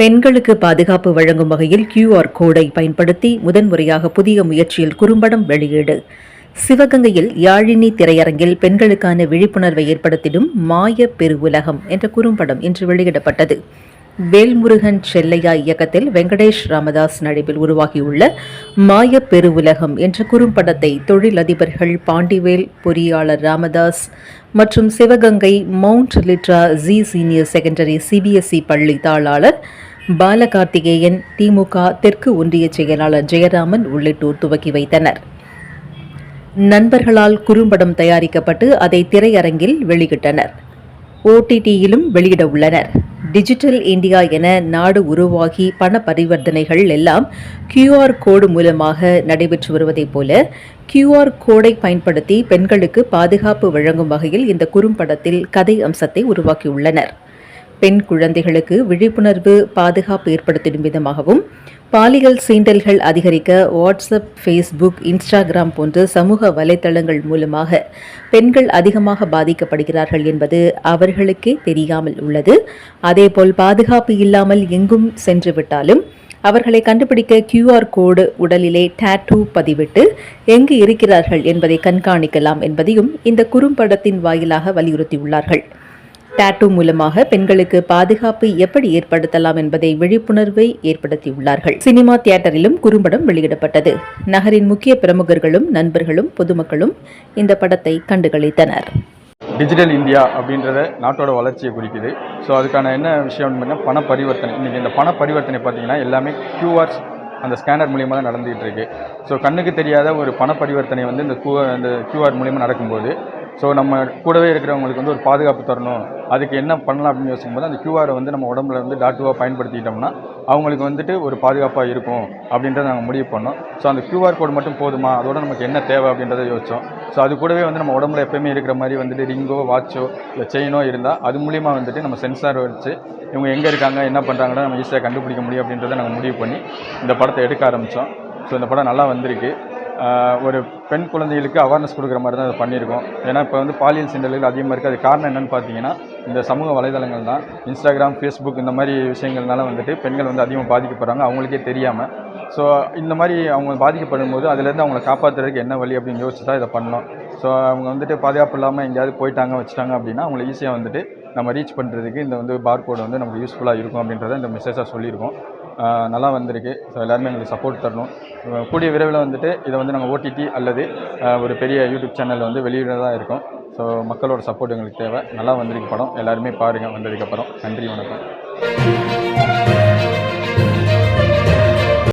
பெண்களுக்கு பாதுகாப்பு வழங்கும் வகையில் கியூஆர் கோடை பயன்படுத்தி முதன்முறையாக புதிய முயற்சியில் குறும்படம் வெளியீடு. சிவகங்கையில் யாழினி திரையரங்கில் பெண்களுக்கான விழிப்புணர்வை ஏற்படுத்திடும் மாய பெருவுலகம் என்ற குறும்படம் இன்று வெளியிடப்பட்டது. வேல்முருகன் செல்லையா இயக்கத்தில் வெங்கடேஷ் ராமதாஸ் நடிப்பில் உருவாகியுள்ள மாய பெருவுலகம் என்ற குறும்படத்தை தொழிலதிபர்கள் பாண்டிவேல் பொறியாளர் ராமதாஸ் மற்றும் Sivagangai Mount Litera Zee senior secondary CBSE பள்ளி தாளாளர் பாலகார்த்திகேயன் திமுக தெற்கு ஒன்றிய செயலாளர் ஜெயராமன் உள்ளிட்டோர் துவக்கி வைத்தனர். நண்பர்களால் குறும்படம் தயாரிக்கப்பட்டு அதை திரையரங்கில் வெளியிட்டனர். ஓடிடியிலும் வெளியிட உள்ளனர். டிஜிட்டல் இந்தியா என நாடு உருவாகி பண பரிவர்த்தனைகள் எல்லாம் கியூஆர் கோடு மூலமாக நடைபெற்று வருவதைப் போல கியூஆர் கோடை பயன்படுத்தி பெண்களுக்கு பாதுகாப்பு வழங்கும் வகையில் இந்த குறும்படத்தில் கதை அம்சத்தை உருவாக்கியுள்ளனர். பெண் குழந்தைகளுக்கு விழிப்புணர்வு பாதுகாப்பு ஏற்படுத்திடும் விதமாகவும் பாலியல் சீண்டல்கள் அதிகரிக்க வாட்ஸ்அப் ஃபேஸ்புக் இன்ஸ்டாகிராம் போன்ற சமூக வலைதளங்கள் மூலமாக பெண்கள் அதிகமாக பாதிக்கப்படுகிறார்கள் என்பது அவர்களுக்கே தெரியாமல் உள்ளது. அதேபோல் பாதுகாப்பு இல்லாமல் எங்கும் சென்று விட்டாலும் அவர்களை கண்டுபிடிக்க கியூஆர் கோடு உடலிலே டாட்டூ பதிவிட்டு எங்கு இருக்கிறார்கள் என்பதை கண்காணிக்கலாம் என்பதையும் இந்த குறும்படத்தின் வாயிலாக வலியுறுத்தியுள்ளார்கள். டாட்டூ மூலமாக பெண்களுக்கு பாதுகாப்பு எப்படி ஏற்படுத்தலாம் என்பதை விழிப்புணர்வை ஏற்படுத்தியுள்ளார்கள். சினிமா தியேட்டரிலும் குறும்படம் வெளியிடப்பட்டது. நகரின் முக்கிய பிரமுகர்களும் நண்பர்களும் பொதுமக்களும் இந்த படத்தை கண்டுகளித்தனர் டிஜிட்டல் இந்தியா அப்படின்றத நாட்டோட வளர்ச்சியை குறிக்குது. ஸோ அதுக்கான என்ன விஷயம் பார்த்தீங்கன்னா பண பரிவர்த்தனை இன்றைக்கி இந்த பண பரிவர்த்தனை பார்த்தீங்கன்னா எல்லாமே கியூஆர்ஸ் அந்த ஸ்கேனர் மூலியமாக தான் நடந்துகிட்டு இருக்கு. ஸோ கண்ணுக்கு தெரியாத ஒரு பண பரிவர்த்தனை வந்து இந்த கியூ இந்த கியூஆர் மூலியமாக நடக்கும்போது ஸோ நம்ம கூடவே இருக்கிறவங்களுக்கு வந்து ஒரு பாதுகாப்பு தரணும். அதுக்கு என்ன பண்ணலாம் அப்படின்னு யோசிக்கும்போது அந்த கியூஆரை வந்து நம்ம உடம்புல வந்து டாட்டுவாக பயன்படுத்திக்கிட்டோம்னா அவங்களுக்கு வந்துட்டு ஒரு பாதுகாப்பாக இருக்கும் அப்படின்றத நாங்கள் முடிவு பண்ணோம். ஸோ அந்த கியூஆர் கோடு மட்டும் போதுமா? அதோட நமக்கு என்ன தேவை அப்படின்றத யோசித்தோம் ஸோ அது கூடவே வந்து நம்ம உடம்புல எப்பயுமே இருக்கிற மாதிரி வந்துட்டு ரிங்கோ வாட்சோ இல்லை செயினோ இருந்தால் அது மூலிமா வந்துட்டு நம்ம சென்சார் வச்சு இவங்க எங்கே இருக்காங்க என்ன பண்ணுறாங்கன்னு நம்ம ஈஸியாக கண்டுபிடிக்க முடியும் அப்படின்றத நாங்கள் முடிவு பண்ணி இந்த படத்தை எடுக்க ஆரம்பித்தோம் ஸோ இந்த படம் நல்லா வந்திருக்கு. ஒரு பெண் குழந்தைகளுக்கு அவேர்னஸ் கொடுக்குற மாதிரி தான் அதை பண்ணியிருக்கோம். ஏன்னா இப்போ வந்து பாலியல் சிண்டல்கள் அதிகமாக இருக்குது அது காரணம் என்னென்னு பார்த்தீங்கன்னா இந்த சமூக வலைதளங்கள் தான். இன்ஸ்டாகிராம் ஃபேஸ்புக் இந்த மாதிரி விஷயங்கள்னால வந்துட்டு பெண்கள் வந்து அதிகமாக பாதிக்கப்படுறாங்க. அவங்களுக்கே தெரியாமல் ஸோ இந்த மாதிரி அவங்க பாதிக்கப்படும் போது அதுலேருந்து அவங்கள காப்பாற்றுறதுக்கு என்ன வழி அப்படின்னு யோசிச்சு தான் இதை பண்ணோம். ஸோ அவங்க வந்துட்டு பாதுகாப்பு இல்லாமல் எங்கேயாவது போயிட்டாங்க வச்சுட்டாங்க அப்படின்னா அவங்கள ஈஸியாக வந்துட்டு நம்ம ரீச் பண்ணுறதுக்கு இந்த வந்து பார்கோடு வந்து நமக்கு யூஸ்ஃபுல்லாக இருக்கும் அப்படின்றத இந்த மெசேஜாக சொல்லியிருக்கோம். நல்லா வந்திருக்கு. ஸோ எல்லாருமே எங்களுக்கு சப்போர்ட் தரணும். கூடிய விரைவில் வந்துட்டு இதை வந்து நாங்கள் ஓடிடி அல்லது ஒரு பெரிய யூடியூப் சேனலில் வந்து வெளியிடதாக இருக்கும். ஸோ மக்களோட சப்போர்ட் எங்களுக்கு தேவை. நல்லா வந்திருக்கு படம். எல்லாருமே பாருங்கள் வந்ததுக்கப்புறம் நன்றி வணக்கம்.